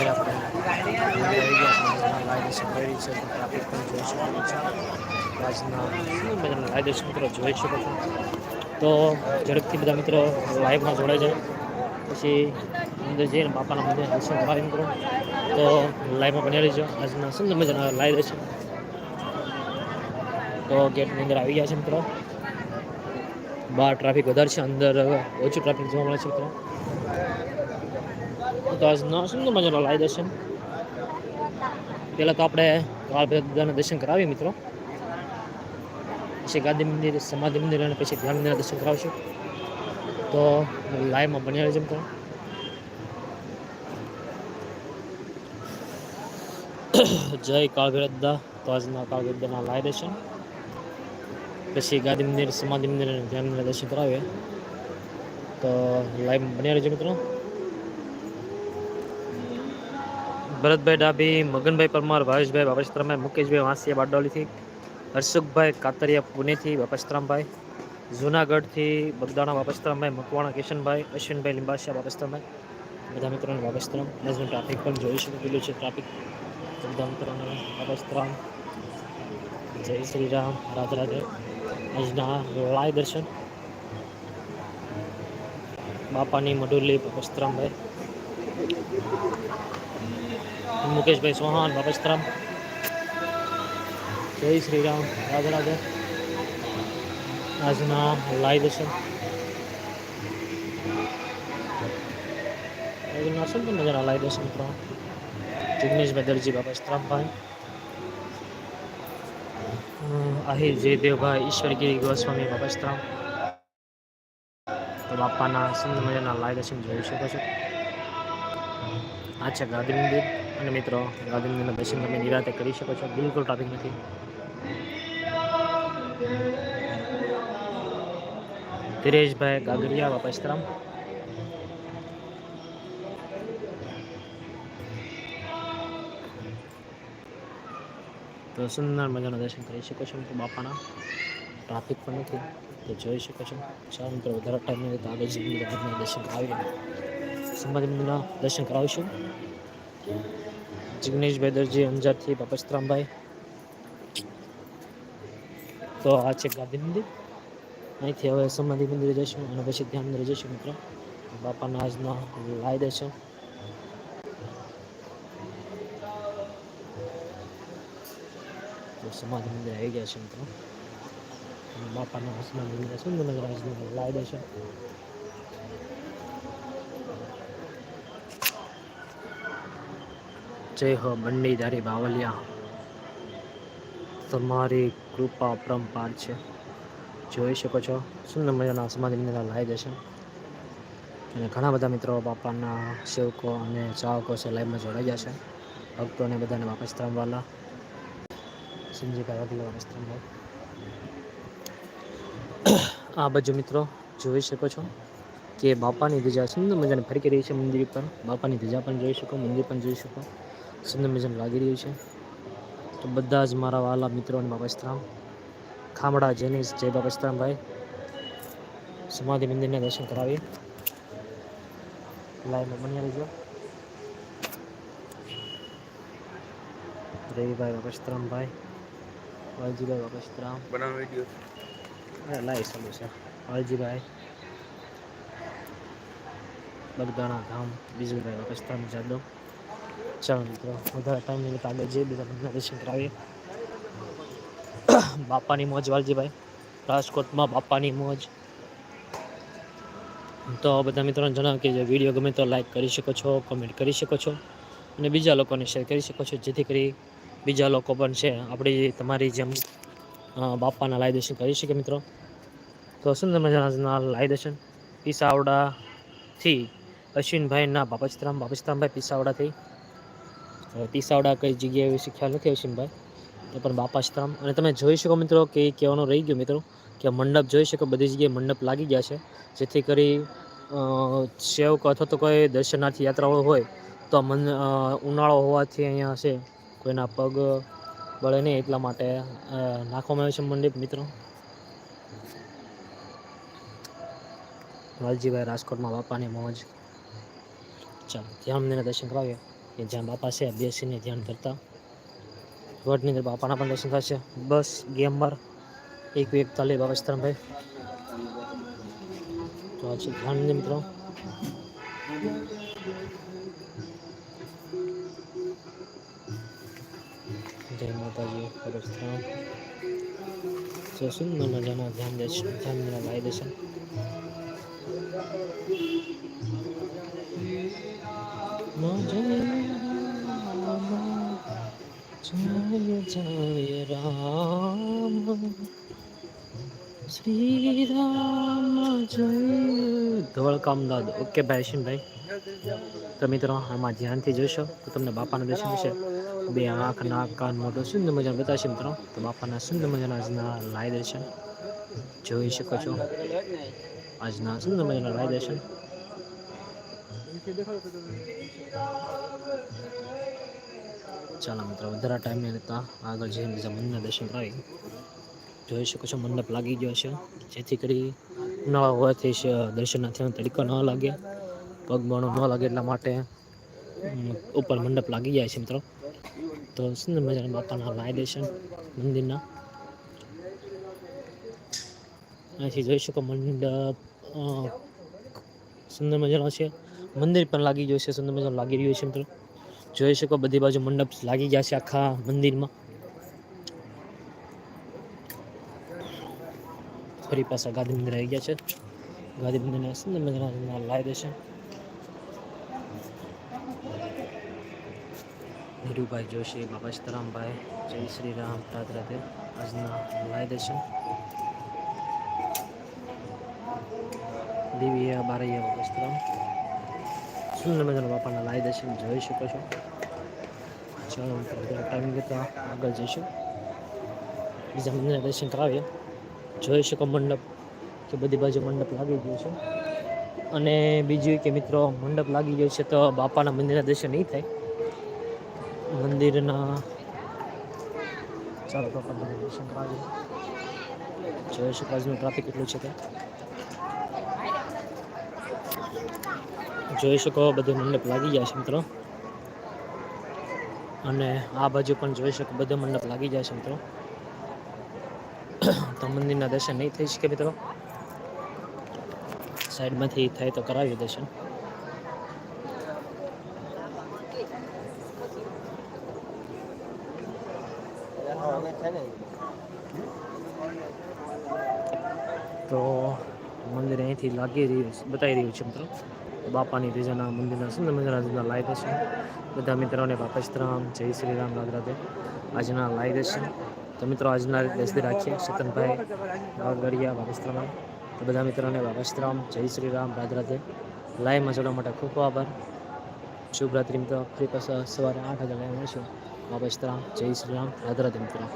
અત્યારે આપણે કાયદેસર કરી છે ટ્રાફિક પણ જોઈ શકો છો આજના બધા કાયદેસર મિત્રો જોઈ શકો છો તો ઝડપથી બધા મિત્રો લાઈવમાં જોડાઈ જાય પછી અંદર જઈને બાપાના મંદિર દર્શન કરાવી મિત્રો તો લાઈવમાં બની રહેજો આજના સુંદર મજાના લાઈવ રહેશે તો ગેટની અંદર આવી ગયા છે મિત્રો બહાર ટ્રાફિક વધારે છે અંદર ઓછું ટ્રાફિક જોવા મળે છે મિત્રો તો આજના સુંદર મજાનો લાઈ દર્શન? પહેલાં તો આપણે કાળભૈરવના દર્શન કરાવીએ મિત્રો. પછી ગાંધી મંદિર, સમાધિ મંદિર અને પછી ધ્યાન મંદિરના દર્શન કરાવશું. તો લાઈવમાં બન્યા રહેજો મિત્રો. જય કાળભૈરવદા તો આજના કાળભૈરવદાના લાઈ દર્શન. પછી ગાંધી મંદિર, સમાધિ મંદિર અને ધ્યાન મંદિરના દર્શન કરાવીએ. તો લાઈવમાં બન્યા રહેજો મિત્રો. ભરતભાઈ ડાભી, મગનભાઈ પરમાર ભાવેશભાઈ બાપસ્તરામભાઈ મુકેશભાઈ, વાંસિયા, બારડોલીથી, હર્ષુખભાઈ કાતરિયા, પુણેથી બાપસ્તરામભાઈ જુનાગઢથી, બગદાણા બાપસ્તરામભાઈ મકવાણા, કિશનભાઈ, અશ્વિનભાઈ લિંબાસિયા બાપસ્તરામભાઈ બધા મિત્રોને બાપસ્તરામ આજનું ટ્રાફિક પણ જોઈ શકો પેલું છે ટ્રાફિક બધા મિત્રોને બાપસ્તરામ જય શ્રી રામ રાધે રાધે. આજના લાય દર્શન. બાપાની મડુલી બાપસ્તરામભાઈ મુકેશભાઈ સોહાન બાપસ્તરામ જય શ્રી રામ. રાધે રાધે. આજના લાઈવ દર્શન આજના સુંદર મજાના લાઈવ દર્શન મિત્રો? જિગ્નેશભાઈ દરજી બાપસ્તરામભાઈ આહિર જયદેવભાઈ, ઈશ્વરગીરી ગોસ્વામી બાપસ્તરામ તો બાપાના સુંદર મજાના લાઈવ દર્શન જોઈ શકો છો. આ છે ગાંધી મંદિર અને મિત્રો ગાંધી મંદિરના દર્શન તમે નિરાતે કરી શકો છો. બિલકુલ ટ્રાફિક નથી. ધીરેશભાઈ ગાગરિયા બાપસ્તરામ તો સુંદર મજાના દર્શન કરી શકો છો મિત્રો બાપાના. ટ્રાફિક પણ નથી. તો જોઈ શકો છો. ચાલો મિત્રો, વધારે ટાઈમ નહીં તો આગળ જઈને આજના દર્શન કરાવીએ. સંભાજી મંદિરના દર્શન કરાવીશું. જિગ્નેશભાઈ દરજી અંજારથી બાપસ્તરામભાઈ તો આ છે ગાંધી મંદિર. અહીંથી હવે સમાધિ મંદિરે જઈશું અને પછી ધ્યાન મંદિરે જઈશું મિત્રો. બાપાના આજના લાવી તો સમાધિ મંદિર આવી ગયા છે મિત્રો. બાપાના સમાધિ મંદિર સુંદરનગર આજના લાવી દર્શન જય હો બંડીધારી બાવલિયા. તમારી કૃપા પરંપાર છે. જોઈ શકો છો, સુંદર મજાના સમાધિ મંદિરના લાઈ દર્શન અને ઘણા બધા મિત્રો બાપાના સેવકો અને ચાહકો છે લાઈવમાં જોડાઈ છે. ભક્તોને બધાને વાપસ ત્રમવાલા સંજીભાઈ વાઘેલા વાપસ ત્રમવાલ આ બાજુ મિત્રો જોઈ શકો છો કે બાપાની ધજા સુંદર મજાને ફરકી રહી છે મંદિર પર બાપાની ધજા પણ જોઈ શકો, મંદિર પણ જોઈ શકો. સુંદર મજાનું લાગી રહ્યું છે. તો બધા જ મારા વાલા મિત્રોને બાપસ્તરામ ખામડા જેનીસ જય બાપસ્તરામભાઈ સમાધિ મંદિરના દર્શન કરાવીએ. લાઈવમાં બન્યા રહેજો. રવિભાઈ બાપસ્તરામભાઈ વાલજીભાઈ બાપસ્તરામ બનાવ વીડિયો લાઈવ ચાલુ છે. વાલજીભાઈ. બગદાણા ધામ બીજુભાઈ બાપસ્તરામ જાદવ. ચાલો મિત્રો, વધારે ટાઈમ નહીં લેતા આગળ જઈએ બીજા મંદિરના દર્શન કરાવીએ. બાપાની મોજ, વાલજીભાઈ. રાજકોટમાં બાપાની મોજ. તો બધા મિત્રોને જણાવો કે જે વીડિયો ગમે તો લાઈક કરી શકો છો કમેન્ટ કરી શકો છો, અને બીજા લોકોને શેર કરી શકો છો, જેથી કરી બીજા લોકો પણ છે, આપણી તમારી જેમ બાપાના લાઈ દર્શન કરી શકે મિત્રો. તો સુંદર મજાના લાઈ દર્શન? પીસાવડાથી અશ્વિનભાઈના બાપચરામ બાપચરામભાઈ પીસાવડાથી. હવે પીસાવડા કઈ જગ્યાએ વિશે ખ્યાલ નથી અશ્વિનભાઈ તો પણ બાપાશ્રામ. અને તમે જોઈ શકો મિત્રો કે એ કહેવાનું રહી ગયું મિત્રો કે મંડપ જોઈ શકો, બધી જગ્યાએ મંડપ લાગી ગયા છે. જેથી કરી સેવક અથવા તો કોઈ દર્શનાર્થી યાત્રાળુ હોય તો મન ઉનાળો હોવાથી અહીંયા છે. કોઈના પગ બળે નહીં એટલા માટે નાખવામાં આવ્યું છે મંડપ મિત્રો. વાલજીભાઈ રાજકોટમાં બાપાની મોજ. ચાલો, ધ્યાન દર્શન કરાવીએ. કે જ્યાં બાપા છે, બેસીને ધ્યાન કરતા. વર્ડની અંદર બાપાના પણ દર્શન થશે. બસ ગેમર એક એક તાલી બાબા સીતારામભાઈ તો આ છે ધ્યાન મિત્રો. જય માતાજી સીતારામ તો સુંદર મજાના ધ્યાન દેશ ધ્યાન મેળા લાવી દર્શન. જય જય રામ. શ્રી રામ જય. ધોળકામદાદ ઓકે ભાઈ અશ્વિનભાઈ તો મિત્રો, આમાં ધ્યાનથી જોશો તો તમને બાપાના દર્શન થશે બે આંખ, નાક, કાન, મોઢું સુંદર મજાનું બતાવશે મિત્રો. તો બાપાના સુંદર મજાના આજના લાય દર્શન જોઈ શકો છો. આજના સુંદર મજાના લાય દર્શન. ચાલો મિત્રો, વધારે ટાઈમ નહીં લેતા. આગળ જઈને બીજા મંદિરના દર્શન કરાવી. જોઈ શકો છો, મંડપ લાગી ગયો છે. જેથી કરી ઉનાળા હોવાથી દર્શન થયા તડકો ન લાગે, પગ ન લાગે એટલા માટે ઉપર મંડપ લાગી જાય છે મિત્રો. તો સુંદર મજાના બાપાના લાય દર્શન મંદિરના. અહીંથી જોઈ શકો મંડપ સુંદર મજાનો છે. મંદિર પણ લાગી ગયો છે, સુંદર મજાનું લાગી રહ્યું છે મિત્રો. જોઈ શકો, બધી બાજુ મંડપ લાગી ગયા છે આખા મંદિરમાં. ફરી પાછા ગાંધી મંદિર આવી ગયા છે. ગાંધી મંદિરના સુંદર મજાના લાય દર્શન ધીરુભાઈ જોશી, બાબા સીતારામભાઈ, જય શ્રી રામ રાત રાતે આજના લાવી દે છે. દિવ્ય બારૈયા બાબા સીતારામ. સુંદર મજાના બાપાના લાય દર્શન જોઈ શકો છો. ચાલો ટાઈમ લેતા આગળ જઈશું. બીજા મંદિરના દર્શન કરાવીએ. જોઈ શકો મંડપ કે બધી બાજુ મંડપ લાગી ગયો છે. અને બીજું કે મિત્રો, મંડપ લાગી ગયો છે તો બાપાના મંદિરના દર્શન નહીં થાય. મંદિરના ચાલો, બાપાના દર્શન કરાવીએ. જોઈ શકો આજનું ટ્રાફિક કેટલું છે તે જોઈ શકો, બધું મંડપ લાગી જાય છે મિત્રો. અને આ બાજુ પણ જોઈ શકો, બધો મંડપ લાગી જાય છે મિત્રો. તો મંદિરના દર્શન નહીં થઈ શકે મિત્રો. સાઈડમાંથી થાય તો કરાવીએ દર્શન. તો મંદિર અહીંથી લાગી રહ્યું બતાવી રહ્યું છે મિત્રો. બાપાની ત્રીજાના મંદિરના સુંદર મજાના આજના લાઈવ દર્શન બધા મિત્રોને બાપા જય શ્રી રામ, રાધે આજના લાઈવ દર્શન તો મિત્રો, આજના દસથી રાખીએ. સતનભાઈ વાગડિયા બાપા તો બધા મિત્રોને બાપા સીતારામ જય શ્રી રામ, રાધે લાઈમાં જોડવા માટે ખૂબ ખૂબ આભાર. શુભ રાત્રિ મિત્રો. ફરી પાછા સવારે આઠ વાગે લાઈવ મળીશું. બાપા સીતારામ જય શ્રી રામ રાધે મિત્રો.